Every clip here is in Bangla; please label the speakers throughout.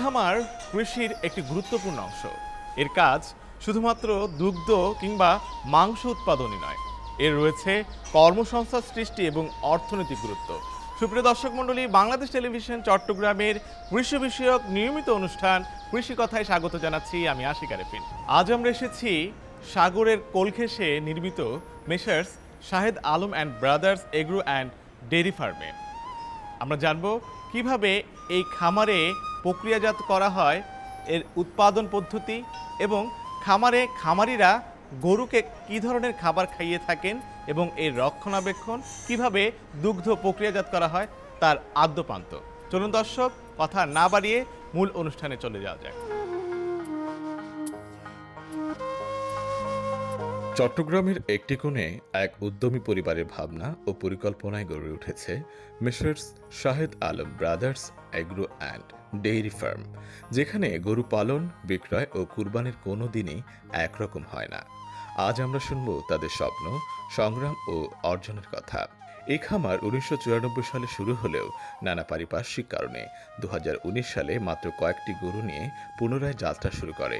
Speaker 1: খামার কৃষির একটি গুরুত্বপূর্ণ অংশ। এর কাজ শুধুমাত্র দুগ্ধ কিংবা মাংস উৎপাদনই নয়। এর রয়েছে কর্মসংস্থান সৃষ্টি এবং অর্থনৈতিক গুরুত্ব। সুপ্রিয় দর্শক মণ্ডলী, বাংলাদেশ টেলিভিশন চট্টগ্রামের কৃষি বিষয়ক নিয়মিত অনুষ্ঠান কৃষি কথায় স্বাগত জানাচ্ছি আমি আশিক আরেফিন। আজ আমরা এসেছি সাগরের কোলঘেসে নির্মিত messrs Shahed Alam and brothers agro and dairy ফার্মে। আমরা জানব কীভাবে এই খামারে প্রক্রিয়াজাত করা হয় এর উৎপাদন পদ্ধতি এবং খামারে খামারিরা গরুকে কি ধরনের খাবার খাইয়ে থাকেন এবং এর রক্ষণাবেক্ষণ কীভাবে দুগ্ধ প্রক্রিয়াজাত করা হয়, তার আদ্যপান্ত। চলুন দর্শক, কথা না বাড়িয়ে মূল অনুষ্ঠানে চলে যাওয়া যায়
Speaker 2: চট্টগ্রামের একটি কোণে এক উদ্যমী পরিবারের ভাবনা ও পরিকল্পনায় গড়ে উঠেছে messrs Shahed Alam brothers agro and dairy farm, যেখানে গরু পালন, বিক্রয় ও কুরবানির কোনো দিনই একরকম হয় না। আজ আমরা শুনব তাদের স্বপ্ন, সংগ্রাম ও অর্জনের কথা। এই খামার উনিশশো চুরানব্বই সালে শুরু হলেও নানা পারিপার্শ্বিক কারণে। দু হাজার উনিশ সালে মাত্র কয়েকটি গরু নিয়ে পুনরায় যাত্রা শুরু করে।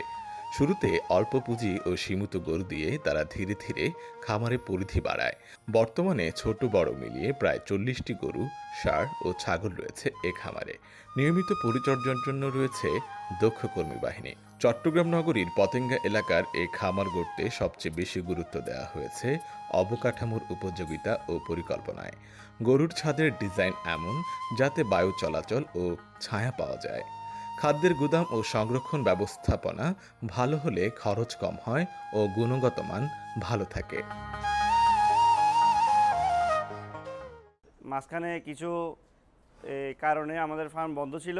Speaker 2: শুরুতে অল্প পুঁজি ও সীমিত গরু দিয়ে তারা ধীরে ধীরে খামারে পরিধি বাড়ায়। বর্তমানে ছোট বড় মিলিয়ে প্রায় চল্লিশটি গরু, ষাঁড় ও ছাগল রয়েছে এ খামারে। নিয়মিত পরিচর্যার জন্য রয়েছে দক্ষ কর্মী বাহিনী। চট্টগ্রাম নগরীর পতেঙ্গা এলাকার এই খামার গড়তে সবচেয়ে বেশি গুরুত্ব দেওয়া হয়েছে অবকাঠামোর উপযোগিতা ও পরিকল্পনায়। গরুর ছাদের ডিজাইন এমন যাতে বায়ু চলাচল ও ছায়া পাওয়া যায়। খাদ্যের গুদাম ও সংরক্ষণ ব্যবস্থাপনা ভালো হলে খরচ কম হয় ও গুণগত মান ভালো থাকে।
Speaker 3: মাঝখানে কিছু কারণে আমাদের ফার্ম বন্ধ ছিল।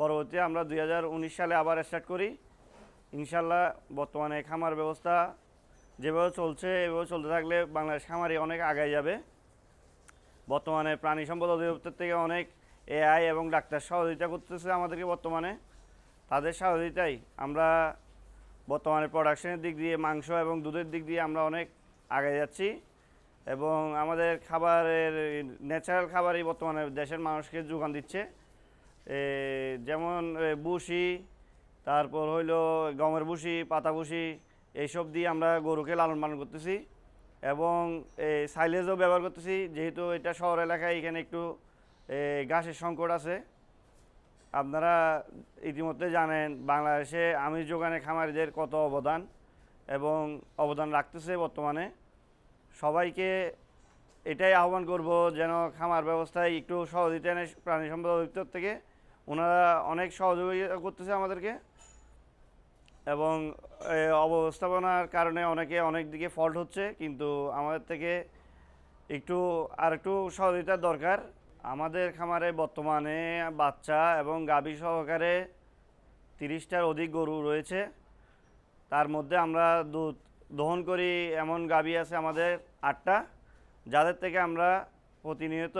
Speaker 3: পরবর্তী আমরা দু হাজার উনিশ সালে আবার স্টার্ট করি। ইনশাল্লাহ বর্তমানে খামার ব্যবস্থা যেভাবে চলছে, এভাবে চলতে থাকলে বাংলাদেশ খামারে অনেক আগায় যাবে। বর্তমানে প্রাণী সম্পদ অধিদপ্তর থেকে অনেক এআই এবং ডাক্তার সহযোগিতা করতেছে আমাদেরকে বর্তমানে। তাদের সহযোগিতায় আমরা বর্তমানে প্রোডাকশনের দিক দিয়ে, মাংস এবং দুধের দিক দিয়ে আমরা অনেক আগে যাচ্ছি এবং আমাদের খাবারের ন্যাচারাল খাবারই বর্তমানে দেশের মানুষকে যোগান দিচ্ছে। যেমন বুসি তারপর হইল গমের বুসি পাতা বুসি এইসব দিয়ে আমরা গরুকে লালন পালন করতেছি এবং সাইলেজও ব্যবহার করতেছি। যেহেতু এটা শহর এলাকায় এখানে একটু এ, ঘাসের সংকট আছে। আপনারা ইতিমধ্যে জানেন বাংলাদেশে আমিষ যোগানে খামারিদের কত অবদান এবং অবদান রাখতেছে বর্তমানে। সবাইকে এটাই আহ্বান করব যেন খামার ব্যবস্থায় একটু সহযোগিতা নেয় প্রাণী সম্পদ অধিদপ্তর থেকে। ওনারা অনেক সহযোগিতা করতেছে আমাদেরকে এবং অবস্থাপনার কারণে অনেকে অনেক দিকে ফল্ট হচ্ছে কিন্তু আমাদের থেকে একটু আর একটু সহযোগিতার দরকার। আমাদের খামারে বর্তমানে বাচ্চা এবং গাভী সহকারে তিরিশটার অধিক গরু রয়েছে। তার মধ্যে আমরা দুধ দহন করি, এমন গাভী আছে আমাদের আটটা, যাদের থেকে আমরা প্রতিনিয়ত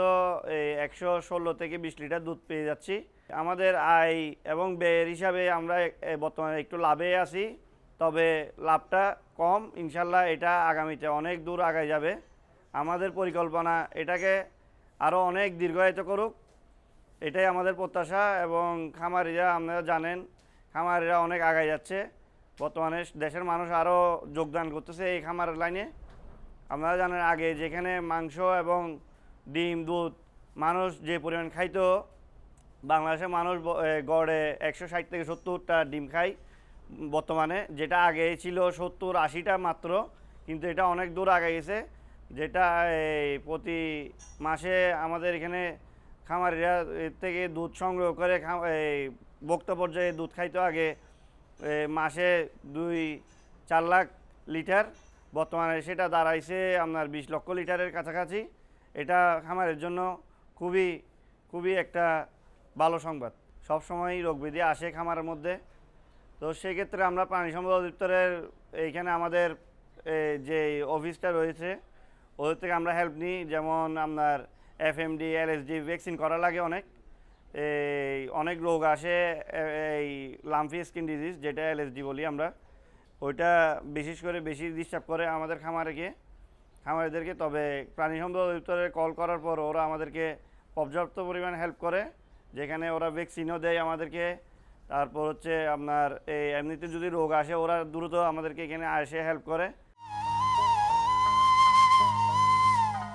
Speaker 3: এই একশো ষোলো থেকে বিশ লিটার দুধ পেয়ে যাচ্ছি। আমাদের আয় এবং ব্যয়ের হিসাবে আমরা বর্তমানে একটু লাভে আছি, তবে লাভটা কম। ইনশাল্লাহ এটা আগামীতে অনেক দূর আগায় যাবে। আমাদের পরিকল্পনা এটাকে আরও অনেক দীর্ঘায়িত করুক, এটাই আমাদের প্রত্যাশা এবং খামারিরা, আপনারা জানেন, খামারিরা অনেক আগায় যাচ্ছে। বর্তমানে দেশের মানুষ আরও যোগদান করতেছে এই খামারের লাইনে। আপনারা জানেন, আগে যেখানে মাংস এবং ডিম, দুধ মানুষ যে পরিমাণ খাইতো বাংলাদেশের মানুষ গড়ে একশো ষাট থেকে সত্তরটা ডিম খায়। বর্তমানে যেটা আগে ছিল সত্তর আশিটা মাত্র, কিন্তু এটা অনেক দূর আগে গেছে। যেটা এই প্রতি মাসে আমাদের এখানে খামারিরা থেকে দুধ সংগ্রহ করে ভোক্তা পর্যায়ে দুধ খাইতো আগে মাসে দুই, চার লাখ লিটার। বর্তমানে সেটা দাঁড়াইছে আপনার বিশ লক্ষ লিটারের কাছাকাছি। এটা খামারের জন্য খুবই খুবই একটা ভালো সংবাদ। সবসময়ই রোগ ব্যাধি আসে খামারের মধ্যে। তো সেক্ষেত্রে আমরা প্রাণী সম্পদ অধিদপ্তরের এইখানে আমাদের যে অফিসটা রয়েছে ওদের থেকে আমরা হেল্প নিই। যেমন আপনার এফএমডি এলএসডি ভ্যাকসিন করা লাগে অনেক। এই অনেক রোগ আসে এই লাম্ফি স্কিন ডিজিজ যেটা এলএসডি বলি আমরা। ওইটা বিশেষ করে বেশি ডিস্টার্ব করে আমাদের খামারেকে, খামারিদেরকে। তবে প্রাণী সম্পদ অধিদপ্তরে কল করার পর ওরা আমাদেরকে পর্যাপ্ত পরিমাণ হেল্প করে, যেখানে ওরা ভ্যাকসিনও দেয় আমাদেরকে। তারপর হচ্ছে আপনার এই এমনিতে যদি রোগ আসে, ওরা দ্রুত আমাদেরকে এখানে এসে হেল্প করে।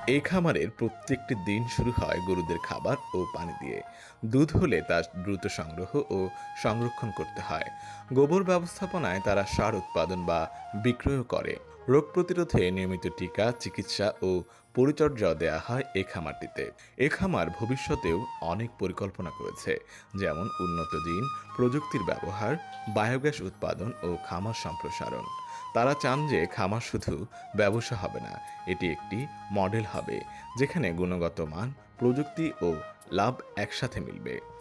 Speaker 2: এই খামারের প্রত্যেকটি দিন শুরু হয় গরুদের খাবার ও পানি দিয়ে। দুধ হলে তা দ্রুত সংগ্রহ ও সংরক্ষণ করতে হয়। গোবর ব্যবস্থাপনায় তারা সার উৎপাদন বা বিক্রয় করে। রোগ প্রতিরোধে নিয়মিত টিকা, চিকিৎসা ও পরিচর্যা দেওয়া হয় এই খামারটিতে। এ খামার ভবিষ্যতেও অনেক পরিকল্পনা করেছে, যেমন উন্নত জিন প্রযুক্তির ব্যবহার, বায়োগ্যাস উৎপাদন ও খামার সম্প্রসারণ। তারা চান যে খামার শুধু ব্যবসা হবে না, এটি একটি মডেল হবে, যেখানে গুণগত মান, প্রযুক্তি ও লাভ একসাথে মিলবে।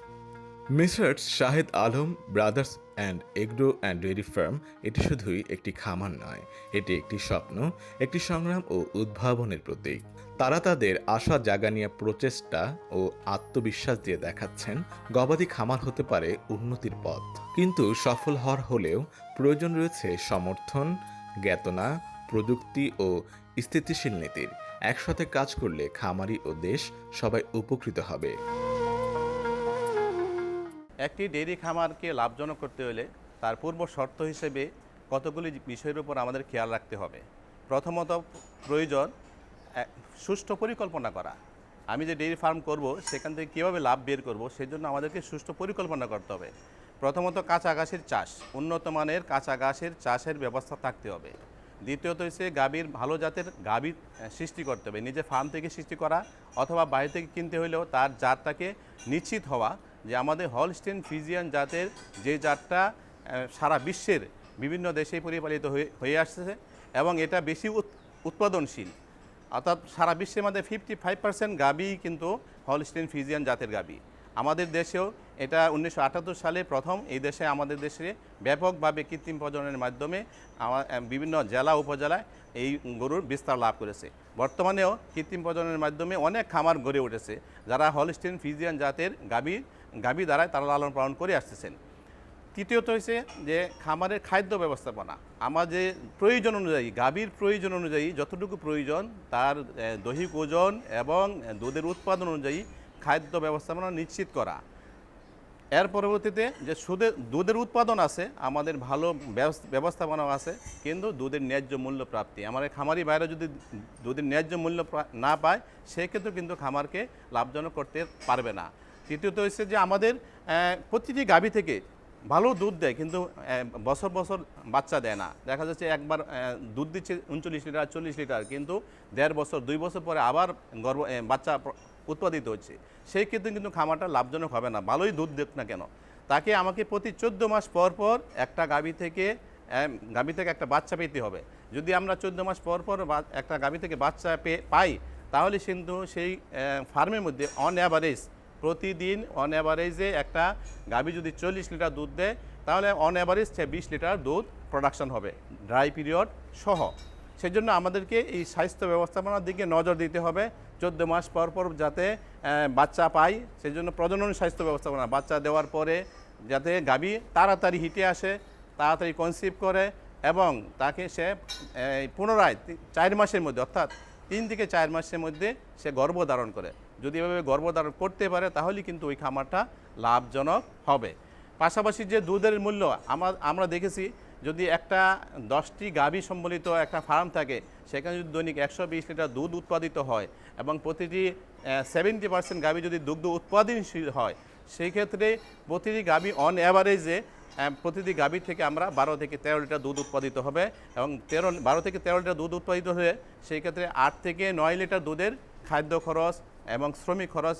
Speaker 2: Messrs Shahed Alam, brothers and agro and dairy farm, এটি শুধুই একটি খামার নয়, এটি একটি স্বপ্ন, একটি সংগ্রাম ও উদ্ভাবনের প্রতীক। তারা তাদের আশা জাগানিয়া প্রচেষ্টা ও আত্মবিশ্বাস দিয়ে দেখাচ্ছেন, গবাদি খামার হতে পারে উন্নতির পথ। কিন্তু সফল হওয়ার হলেও প্রয়োজন রয়েছে সমর্থন, জ্ঞাতনা, প্রযুক্তি ও স্থিতিশীল নীতির। একসাথে কাজ করলে খামারি ও দেশ সবাই উপকৃত হবে।
Speaker 4: একটি ডেইরি খামারকে লাভজনক করতে হলে তার পূর্ব শর্ত হিসেবে কতগুলি বিষয়ের উপর আমাদের খেয়াল রাখতে হবে। প্রথমত প্রয়োজন সুষ্ঠু পরিকল্পনা করা। আমি যে ডেইরি ফার্ম করব, সেখান থেকে কীভাবে লাভ বের করব, সেজন্য আমাদেরকে সুষ্ঠু পরিকল্পনা করতে হবে। প্রথমত কাঁচা ঘাসের চাষ, উন্নত মানের কাঁচা ঘাসের চাষের ব্যবস্থা থাকতে হবে। দ্বিতীয়ত হচ্ছে গাভীর ভালো জাতের গাভী সৃষ্টি করতে হবে, নিজে ফার্ম থেকে সৃষ্টি করা অথবা বাইরে থেকে কিনতে হলেও তার জাতটাকে নিশ্চিত হওয়া। যে আমাদের হলস্টেন ফিজিয়ান জাতের যে জাতটা সারা বিশ্বের বিভিন্ন দেশে পরিপালিত হয়ে আসছে এবং এটা বেশি উৎ- উৎপাদনশীল। অর্থাৎ সারা বিশ্বের মধ্যে ফিফটি ফাইভ পার্সেন্ট গাবি কিন্তু হলস্টেন ফিজিয়ান জাতের গাবি। আমাদের দেশেও এটা উনিশশো আটাত্তর সালে প্রথম, এই দেশে আমাদের দেশে ব্যাপকভাবে কৃত্রিম প্রজননের মাধ্যমে আমার বিভিন্ন জেলা, উপজেলায় এই গরুর বিস্তার লাভ করেছে। বর্তমানেও কৃত্রিম প্রজননের মাধ্যমে অনেক খামার গড়ে উঠেছে, যারা হলস্টেন ফিজিয়ান জাতের গাবি গাবি দ্বারায় তারা লালন পালন করে আসতেছেন। তৃতীয়ত হয়েছে যে খামারের খাদ্য ব্যবস্থাপনা। আমার যে প্রয়োজন অনুযায়ী, গাভীর প্রয়োজন অনুযায়ী যতটুকু প্রয়োজন, তার দৈহিক ওজন এবং দুধের উৎপাদন অনুযায়ী খাদ্য ব্যবস্থাপনা নিশ্চিত করা। এর পরবর্তীতে যে সুদের দুধের উৎপাদন আছে, আমাদের ভালো ব্যবস- ব্যবস্থাপনাও আছে, কিন্তু দুধের ন্যায্য মূল্য প্রাপ্তি। এই খামারি বাইরে যদি দুধের ন্যায্য মূল্য না পায় সেক্ষেত্রে কিন্তু খামারকে লাভজনক করতে পারবে না। তৃতীয়ত হচ্ছে যে আমাদের প্রতিটি গাভী থেকে ভালো দুধ দেয়, কিন্তু বছর বছর বাচ্চা দেয় না। দেখা যাচ্ছে একবার দুধ দিচ্ছে উনচল্লিশ লিটার, চল্লিশ লিটার, কিন্তু দেড় বছর, দুই বছর পরে আবার গর্ভ বাচ্চা উৎপাদিত হচ্ছে। সেই ক্ষেত্রে কিন্তু খামারটা লাভজনক হবে না, ভালোই দুধ দেখ না কেন। তাকে আমাকে প্রতি চোদ্দ মাস পর পর একটা গাভী থেকে গাভী থেকে একটা বাচ্চা পেতে হবে। যদি আমরা চোদ্দ মাস পর পর একটা গাভী থেকে বাচ্চা পেয়ে পাই, তাহলে কিন্তু সেই ফার্মের মধ্যে অন অ্যাভারেজ প্রতিদিন অন অ্যাভারেজে একটা গাভী যদি চল্লিশ লিটার দুধ দেয়, তাহলে অন অ্যাভারেজ সে বিশ লিটার দুধ প্রোডাকশন হবে ড্রাই পিরিয়ড সহ। সেই জন্য আমাদেরকে এই স্বাস্থ্য ব্যবস্থাপনার দিকে নজর দিতে হবে, চোদ্দ মাস পর পর যাতে বাচ্চা পাই সেই জন্য প্রজনন স্বাস্থ্য ব্যবস্থাপনা, বাচ্চা দেওয়ার পরে যাতে গাভী তাড়াতাড়ি হিটে আসে, তাড়াতাড়ি কনসিভ করে এবং তাকে সে পুনরায় চার মাসের মধ্যে, অর্থাৎ তিন থেকে চার মাসের মধ্যে সে গর্ভধারণ করে। যদি এভাবে গর্ভধারণ করতে পারে তাহলে কিন্তু ওই খামারটা লাভজনক হবে। পাশাপাশি যে দুধের মূল্য আমার আমরা দেখেছি যদি একটা দশটি গাভী সম্বলিত একটা ফার্ম থাকে, সেখানে যদি দৈনিক একশো বিশ লিটার দুধ উৎপাদিত হয় এবং প্রতিটি সেভেন্টি পার্সেন্ট গাভী যদি দুগ্ধ উৎপাদনশীল হয়, সেই ক্ষেত্রে প্রতিটি গাভী অন অ্যাভারেজে প্রতিটি গাভী থেকে আমরা বারো থেকে তেরো লিটার দুধ উৎপাদিত হবে এবং তেরো, বারো থেকে তেরো লিটার দুধ উৎপাদিত হয়ে সেই ক্ষেত্রে আট থেকে নয় লিটার দুধের খাদ্য খরচ এবং শ্রমিক খরচ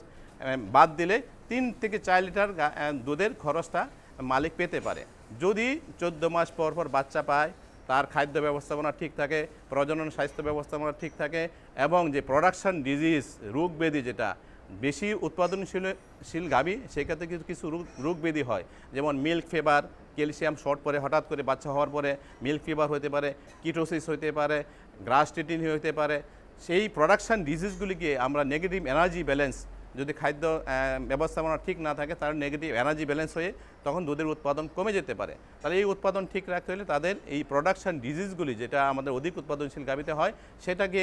Speaker 4: বাদ দিলে তিন থেকে চার লিটার দুধের খরচটা মালিক পেতে পারে। যদি চোদ্দ মাস পর পর বাচ্চা পায়, তার খাদ্য ব্যবস্থাপনা ঠিক থাকে, প্রজনন স্বাস্থ্য ব্যবস্থাপনা ঠিক থাকে এবং যে প্রোডাকশন ডিজিজ রোগ ব্যাধি যেটা, বেশি উৎপাদনশীল, শীল গাভী, সেক্ষেত্রে কিছু কিছু রোগ রোগ ব্যাধি হয়। যেমন মিল্ক ফেভার ক্যালসিয়াম শর্ট পরে হঠাৎ করে বাচ্চা হওয়ার পরে মিল্ক ফিভার হতে পারে কিটোসিস হতে পারে গ্রাস টিটিন হতে পারে সেই প্রোডাকশান ডিজিজগুলিকে আমরা নেগেটিভ এনার্জি ব্যালেন্স যদি খাদ্য ব্যবস্থাপনা ঠিক না থাকে, তার নেগেটিভ এনার্জি ব্যালেন্স হয়ে তখন দুধের উৎপাদন কমে যেতে পারে। তাহলে এই উৎপাদন ঠিক রাখতে হলে তাদের এই প্রোডাকশান ডিজিজগুলি যেটা আমাদের অধিক উৎপাদনশীল গাভিতে হয়, সেটাকে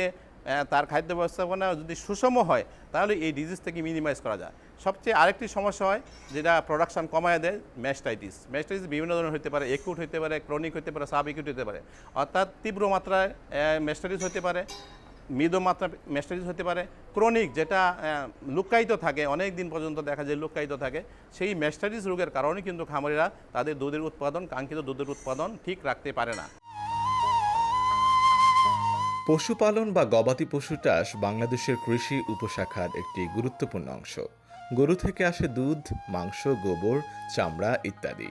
Speaker 4: তার খাদ্য ব্যবস্থাপনা যদি সুষম হয়, তাহলে এই ডিজিজ থেকে মিনিমাইজ করা যায়। সবচেয়ে আরেকটি সমস্যা হয়, যেটা প্রোডাকশন কমায় দেয় ম্যাস্টাইটিস ম্যাস্টাইটিস বিভিন্ন ধরনের হতে পারে একুট হতে পারে ক্রনিক হতে পারে সাব একুট হতে পারে। অর্থাৎ তীব্র মাত্রায় ম্যাস্টাইটিস হতে পারে। মৃদু মাত্রা ম্যাস্টাইটিস হতে পারে। ক্রনিক যেটা আহ, লুক্কায়িত থাকে অনেক দিন পর্যন্ত দেখা যায় লুক্কায়িত থাকে সেই ম্যাস্টাইটিস রোগের কারণে কিন্তু খামারিরা তাদের দুধের উৎপাদন কাঙ্ক্ষিত দুধের উৎপাদন ঠিক রাখতে পারে না।
Speaker 2: পশুপালন বা গবাদি পশু চাষ বাংলাদেশের কৃষি উপশাখার একটি গুরুত্বপূর্ণ অংশ। গরু থেকে আসে দুধ মাংস গোবর চামড়া ইত্যাদি।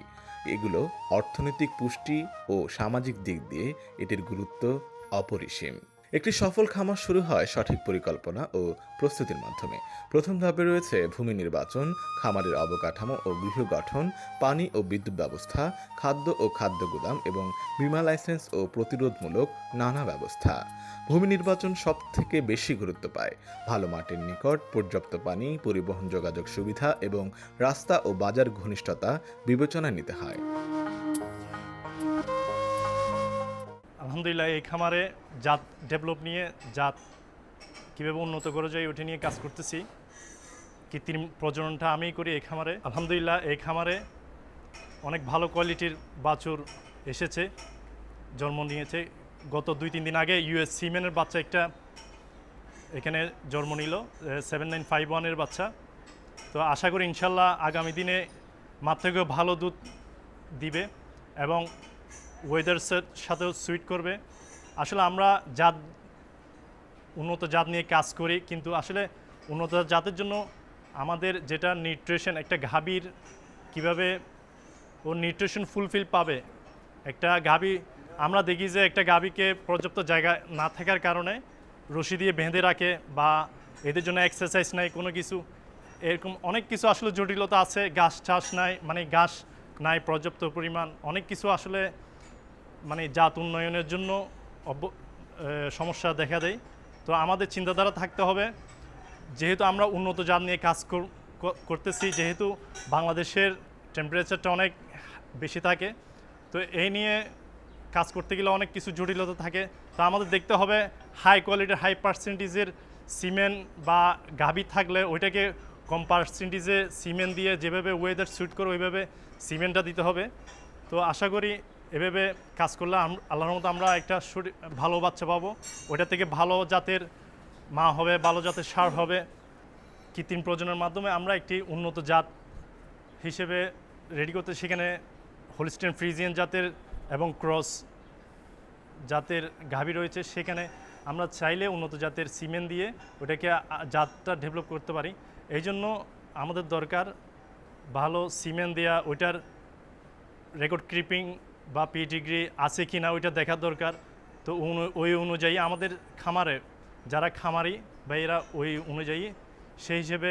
Speaker 2: এগুলো অর্থনৈতিক পুষ্টি ও সামাজিক দিক দিয়ে এটির গুরুত্ব অপরিসীম। একটি সফল খামার শুরু হয় সঠিক পরিকল্পনা ও প্রস্তুতির মাধ্যমে। প্রথম ধাপে রয়েছে ভূমি নির্বাচন, খামারের অবকাঠামো ও গৃহ গঠন, পানি ও বিদ্যুৎ ব্যবস্থা, খাদ্য ও খাদ্য গুদাম এবং বিমা লাইসেন্স ও প্রতিরোধমূলক নানা ব্যবস্থা। ভূমি নির্বাচন সব থেকে বেশি গুরুত্ব পায়। ভালো মাটির নিকট পর্যাপ্ত পানি, পরিবহন যোগাযোগ সুবিধা এবং রাস্তা ও বাজার ঘনিষ্ঠতা বিবেচনায় নিতে হয়।
Speaker 5: আলহামদুলিল্লাহ, এই খামারে জাত ডেভেলপ নিয়ে, জাত কীভাবে উন্নত করা যায় ওটা নিয়ে কাজ করতেছি। কৃত্রিম প্রজননটা আমিই করি এই খামারে। আলহামদুলিল্লাহ, এই খামারে অনেক ভালো কোয়ালিটির বাছুর এসেছে, জন্ম নিয়েছে। গত দুই, তিন দিন আগে ইউএস সিমেনের বাচ্চা একটা এখানে জন্ম নিল সেভেন নাইন ফাইভ ওয়ানের বাচ্চা। তো আশা করি ইনশাল্লাহ আগামী দিনে থেকেও ভালো দুধ দিবে এবং ওয়েদার্সের সাথেও সুইট করবে। আসলে আমরা জাত, উন্নত জাত নিয়ে কাজ করি, কিন্তু আসলে উন্নত জাতের জন্য আমাদের যেটা নিউট্রিশন একটা গাভীর কীভাবে ও নিউট্রিশন ফুলফিল পাবে, একটা গাভী, আমরা দেখি যে একটা গাভীকে পর্যাপ্ত জায়গা না থাকার কারণে রশি দিয়ে বেঁধে রাখে বা এদের জন্য এক্সারসাইজ নাই, কোনো কিছু। এরকম অনেক কিছু আসলে জটিলতা আছে ঘাস চাষ নাই মানে ঘাস নাই পর্যাপ্ত পরিমাণ, অনেক কিছু আসলে মানে জাত উন্নয়নের জন্য সমস্যা দেখা দেয়। তো আমাদের চিন্তাধারা থাকতে হবে। যেহেতু আমরা উন্নত জাত নিয়ে কাজ কর- করতেছি, যেহেতু বাংলাদেশের টেম্পারেচারটা অনেক বেশি থাকে, তো এই নিয়ে কাজ করতে গেলে অনেক কিছু জটিলতা থাকে। তো আমাদের দেখতে হবে হাই কোয়ালিটির হাই পার্সেন্টেজের সিমেন্ট বা গাভী থাকলে ওইটাকে কম পার্সেন্টেজে সিমেন্ট দিয়ে যেভাবে ওয়েদার সুইট করে ওইভাবে সিমেন্টটা দিতে হবে। তো আশা করি এভাবে কাজ করলে আল্লাহর মতো আমরা একটা ভালো বাচ্চা পাবো। ওইটা থেকে ভালো জাতের মা হবে, ভালো জাতের সার হবে। কৃত্রিম প্রজনের মাধ্যমে আমরা একটি উন্নত জাত হিসেবে রেডি করতে, সেখানে হোলিস্টেন ফ্রিজিয়ান জাতের এবং ক্রস জাতের গাভী রয়েছে। সেখানে আমরা চাইলে উন্নত জাতের সিমেন্ট দিয়ে ওটাকে জাতটা ডেভেলপ করতে পারি। এই জন্য আমাদের দরকার ভালো সিমেন্ট দেওয়া ওইটার রেকর্ড ক্রিপিং বা ডিগ্রি আছে কি না ওইটা দেখার দরকার। তো ওই অনুযায়ী আমাদের খামারে, যারা খামারি বা এরা ওই অনুযায়ী সেই হিসেবে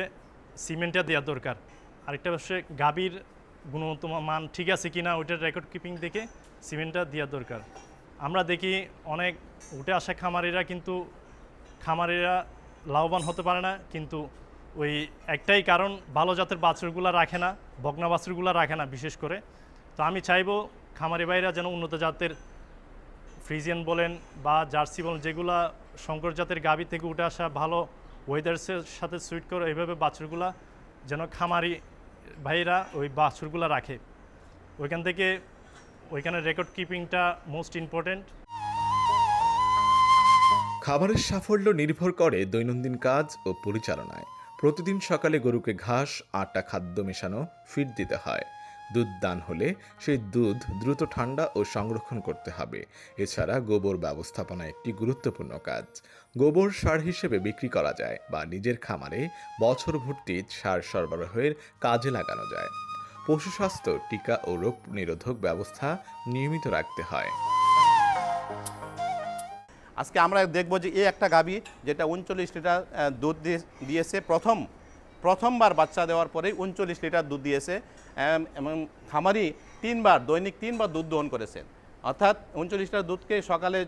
Speaker 5: সিমেন্টটা দেওয়া দরকার। আরেকটা হচ্ছে গাভীর গুণগত মান ঠিক আছে কি না ওইটার রেকর্ড কিপিং দেখে সিমেন্টটা দেওয়া দরকার। আমরা দেখি অনেক উঠে আসা খামারিরা কিন্তু, খামারিরা লাভবান হতে পারে না, কিন্তু ওই একটাই কারণ, ভালো জাতের বাছুরগুলো রাখে না, বকনা বাছুরগুলো রাখে না বিশেষ করে। তো আমি চাইব খামারি ভাইরা যেন উন্নত জাতের ফ্রিজিয়ান বলেন বা জার্সি বলেন, যেগুলা শঙ্কর জাতের গাভী থেকে উঠে আসা ভালো ওয়েদার্সের সাথে সুইট করে এইভাবে বাছুরগুলা যেন খামারি ভাইরা ওই বাছুরগুলা রাখে। ওইখান থেকে ওইখানে রেকর্ড কিপিংটা মোস্ট ইম্পর্টেন্ট
Speaker 2: খাবারের সাফল্য নির্ভর করে দৈনন্দিন কাজ ও পরিচালনায়। প্রতিদিন সকালে গরুকে ঘাস, আটা খাদ্য মেশানো ফিড দিতে হয়। দুধ দান হলে সেই দুধ দ্রুত ঠান্ডা ও সংরক্ষণ করতে হবে। এছাড়া গোবর ব্যবস্থাপনা একটি গুরুত্বপূর্ণ কাজ। গোবর সার হিসেবে বিক্রি করা যায় বা নিজের খামারে বছর ভর্তি সার সরবরাহের কাজে লাগানো যায়। পশু স্বাস্থ্য, টিকা ও রোগ নিরোধক ব্যবস্থা নিয়মিত রাখতে হয়।
Speaker 4: আজকে আমরা দেখব যে এই একটা গাভী যেটা উনচল্লিশ লিটার দুধ দিয়ে- দিয়েছে প্রথম, প্রথমবার বাচ্চা দেওয়ার পরেই উনচল্লিশ লিটার দুধ দিয়েছে। এবং খামারি তিনবার, দৈনিক তিনবার দুধ দহন করেছেন। অর্থাৎ উনচল্লিশ লিটার দুধকে সকালে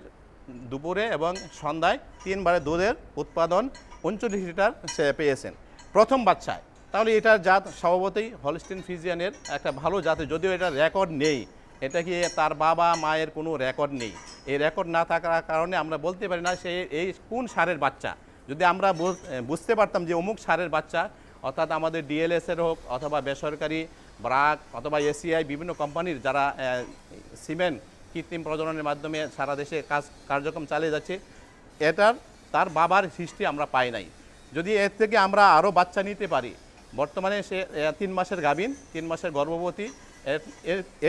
Speaker 4: দুপুরে এবং সন্ধ্যায় তিনবারে দুধের উৎপাদন উনচল্লিশ লিটার সে পেয়েছেন। প্রথম বাচ্চায়। তাহলে এটার জাত স্বভাবতই হলস্টিন ফিজিয়ানের একটা ভালো জাতের যদিও এটা রেকর্ড নেই। এটা কি তার বাবা, মায়ের কোনো রেকর্ড নেই। এই রেকর্ড না থাকার কারণে আমরা বলতে পারি না সে এই কোন সারের বাচ্চা। যদি আমরা বুঝতে পারতাম যে অমুক সারের বাচ্চা, অর্থাৎ আমাদের ডিএলএসের হোক অথবা বেসরকারি ব্রাক অথবা এসিআই, বিভিন্ন কোম্পানির যারা সিমেন্ট কৃত্রিম প্রজননের মাধ্যমে সারা দেশে কাজ, কার্যক্রম চালিয়ে যাচ্ছে, এটার, তার বাবার হিস্ট্রি আমরা পাই নাই। যদি এর থেকে আমরা আরও বাচ্চা নিতে পারি, বর্তমানে সে তিন মাসের গাভিন, তিন মাসের গর্ভবতী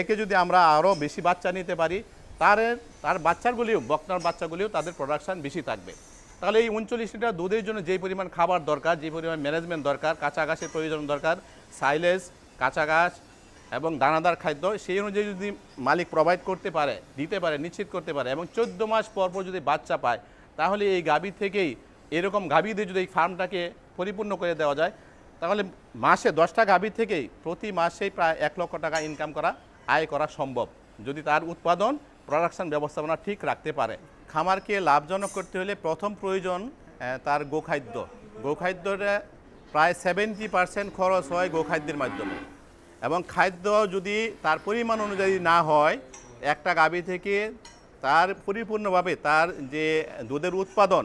Speaker 4: একে যদি আমরা আরও বেশি বাচ্চা নিতে পারি, তার তার বাচ্চাগুলিও, বকনার বাচ্চাগুলিও তাদের প্রোডাকশান বেশি থাকবে। তাহলে এই উনচল্লিশ লিটার দুধের জন্য যেই পরিমাণ খাবার দরকার, যে পরিমাণ ম্যানেজমেন্ট দরকার, কাঁচা প্রয়োজন দরকার সাইলেজ কাঁচা গাছ এবং দানাদার খাদ্য, সেই অনুযায়ী যদি মালিক প্রোভাইড করতে পারে, দিতে পারে, নিশ্চিত করতে পারে এবং চোদ্দ মাস পর পর যদি বাচ্চা পায়, তাহলে এই গাভী থেকেই, এরকম গাভী দিয়ে যদি এই ফার্মটাকে পরিপূর্ণ করে দেওয়া যায়, তাহলে মাসে দশটা গাভী থেকেই প্রতি মাসেই প্রায় এক লক্ষ টাকা ইনকাম করা, আয় করা সম্ভব। যদি তার উৎপাদন প্রোডাকশন ব্যবস্থাপনা ঠিক রাখতে পারে। খামারকে লাভজনক করতে হলে প্রথম প্রয়োজন তার গোখাদ্য। গোখাদ্যটা প্রায় সেভেন্টি পার্সেন্ট খরচ হয় গোখাদ্যের মাধ্যমে। এবং খাদ্য যদি তার পরিমাণ অনুযায়ী না হয়, একটা গাভী থেকে তার পরিপূর্ণভাবে তার যে দুধের উৎপাদন,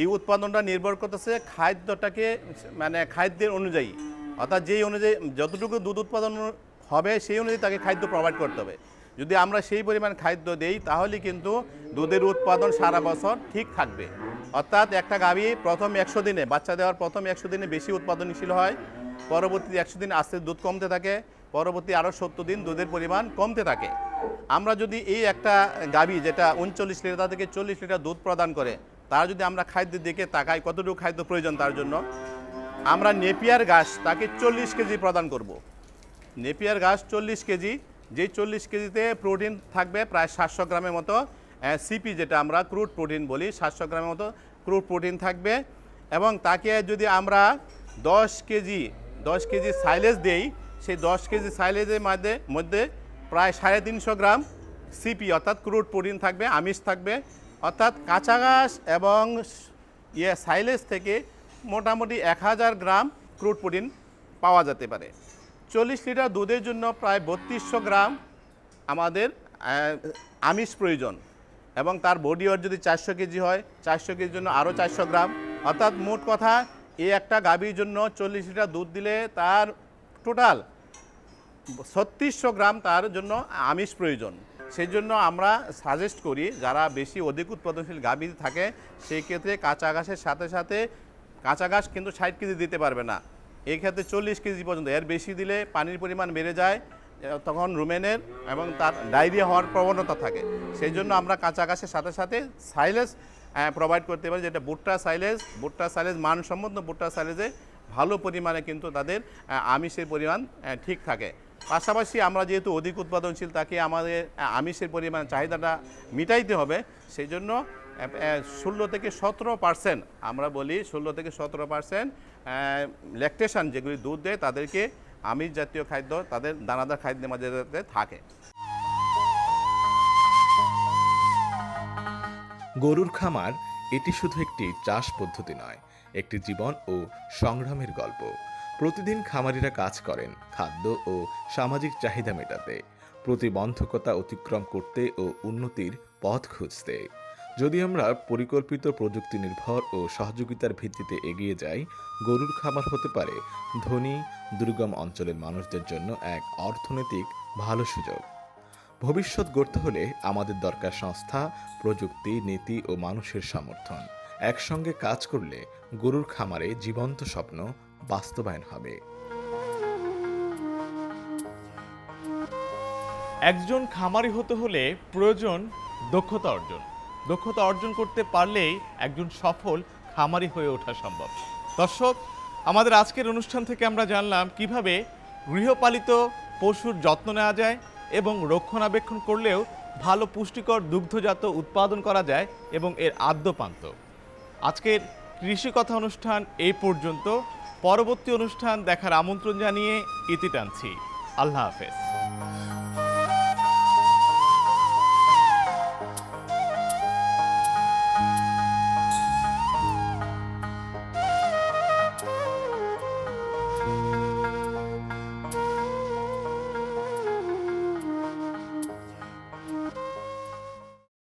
Speaker 4: এই উৎপাদনটা নির্ভর করতেছে খাদ্যটাকে মানে খাদ্যের অনুযায়ী। অর্থাৎ যেই অনুযায়ী যতটুকু দুধ উৎপাদন হবে, সেই অনুযায়ী তাকে খাদ্য প্রোভাইড করতে হবে। যদি আমরা সেই পরিমাণ খাদ্য দেই, তাহলে কিন্তু দুধের উৎপাদন সারা বছর ঠিক থাকবে। অর্থাৎ একটা গাভী প্রথম একশো দিনে, বাচ্চা দেওয়ার প্রথম একশো দিনে বেশি উৎপাদনশীল হয়, পরবর্তী একশো দিন আস্তে দুধ কমতে থাকে, পরবর্তী আরও সত্তর দিন দুধের পরিমাণ কমতে থাকে। আমরা যদি এই একটা গাভী যেটা উনচল্লিশ লিটার থেকে চল্লিশ লিটার দুধ প্রদান করে, তার যদি আমরা খাদ্যের দিকে তাকাই, কতটুকু খাদ্য প্রয়োজন তার জন্য? আমরা নেপিয়ার ঘাস তাকে চল্লিশ কেজি প্রদান করব। নেপিয়ার ঘাস চল্লিশ কেজি যেই চল্লিশ কেজিতে প্রোটিন থাকবে প্রায় সাতশো গ্রামের মতো সিপি যেটা আমরা ক্রুড প্রোটিন বলি, সাতশো গ্রামের মতো ক্রুড প্রোটিন থাকবে। এবং তাকে যদি আমরা দশ কেজি দশ কেজি সাইলেজ দেই, সেই দশ কেজি সাইলেজের মধ্যে মধ্যে প্রায় সাড়ে তিনশো গ্রাম সিপি অর্থাৎ ক্রুড প্রোটিন থাকবে, আমিষ থাকবে। অর্থাৎ কাঁচা ঘাস এবং ইয়ে সাইলেজ থেকে মোটামুটি এক হাজার গ্রাম ক্রুড প্রোটিন পাওয়া যেতে পারে। চল্লিশ লিটার দুধের জন্য প্রায় বত্রিশশো গ্রাম আমাদের আমিষ প্রয়োজন। এবং তার বডি ওয়েট যদি চারশো কেজি হয়, চারশো কেজির জন্য আরও চারশো গ্রাম। অর্থাৎ মোট কথা এই একটা গাভীর জন্য চল্লিশ লিটার দুধ দিলে তার টোটাল ছত্রিশশো গ্রাম তার জন্য আমিষ প্রয়োজন। সেই জন্য আমরা সাজেস্ট করি, যারা বেশি অধিক উৎপাদনশীল গাভী থাকে, সেই ক্ষেত্রে কাঁচা ঘাসের সাথে সাথে, কাঁচা ঘাস কিন্তু ষাট কেজি দিতে পারবে না। এই ক্ষেত্রে চল্লিশ কেজি পর্যন্ত। এর বেশি দিলে পানির পরিমাণ বেড়ে যায় তখন রুমেনের এবং তার ডায়রিয়া হওয়ার প্রবণতা থাকে। সেই জন্য আমরা কাঁচা ঘাসের সাথে সাথে সাইলেজ প্রোভাইড করতে পারি, যেটা ভুট্টা সাইলেজ ভুট্টা সাইলেজ মানসম্মত ভুট্টা সাইলেজে ভালো পরিমাণে কিন্তু তাদের আমিষের পরিমাণ ঠিক থাকে। পাশাপাশি আমরা যেহেতু অধিক উৎপাদনশীল, তাকে আমাদের আমিষের পরিমাণ, চাহিদাটা মিটাইতে হবে। সেই জন্য ষোলো থেকে সতেরো পার্সেন্ট আমরা বলি ষোলো থেকে সতেরো পার্সেন্ট ল্যাকটেশন যেগুলি দুধ দেয়, তাদেরকে আমিষ জাতীয় খাদ্য, তাদের দানাদার খাদ্যের মাঝে থাকে।
Speaker 2: গরুর খামার, এটি শুধু একটি চাষ পদ্ধতি নয়, একটি জীবন ও সংগ্রামের গল্প। প্রতিদিন খামারিরা কাজ করেন খাদ্য ও সামাজিক চাহিদা মেটাতে, প্রতিবন্ধকতা অতিক্রম করতে ও উন্নতির পথ খুঁজতে। যদি আমরা পরিকল্পিত প্রযুক্তি নির্ভর ও সহযোগিতার ভিত্তিতে এগিয়ে যাই, গরুর খামার হতে পারে। ধনী, দুর্গম অঞ্চলের মানুষদের জন্য এক অর্থনৈতিক ভালো সুযোগ। ভবিষ্যৎ গড়তে হলে আমাদের দরকার সংস্থা, প্রযুক্তি, নীতি ও মানুষের সমর্থন। একসঙ্গে কাজ করলে গরুর খামারে জীবন্ত স্বপ্ন বাস্তবায়ন হবে।
Speaker 1: একজন খামারি হতে হলে প্রয়োজন দক্ষতা অর্জন। দক্ষতা অর্জন করতে পারলেই একজন সফল খামারি হয়ে ওঠা সম্ভব। দর্শক, আমাদের আজকের অনুষ্ঠান থেকে আমরা জানলাম কীভাবে গৃহপালিত পশুর যত্ন নেওয়া যায় এবং রক্ষণাবেক্ষণ করলেও ভালো পুষ্টিকর দুগ্ধজাত উৎপাদন করা যায় এবং এর আদ্যপান্ত। আজকের কৃষি কথা অনুষ্ঠান এই পর্যন্ত। পরবর্তী অনুষ্ঠান দেখার আমন্ত্রণ জানিয়ে ইতি টানছি। আল্লাহ হাফেজ।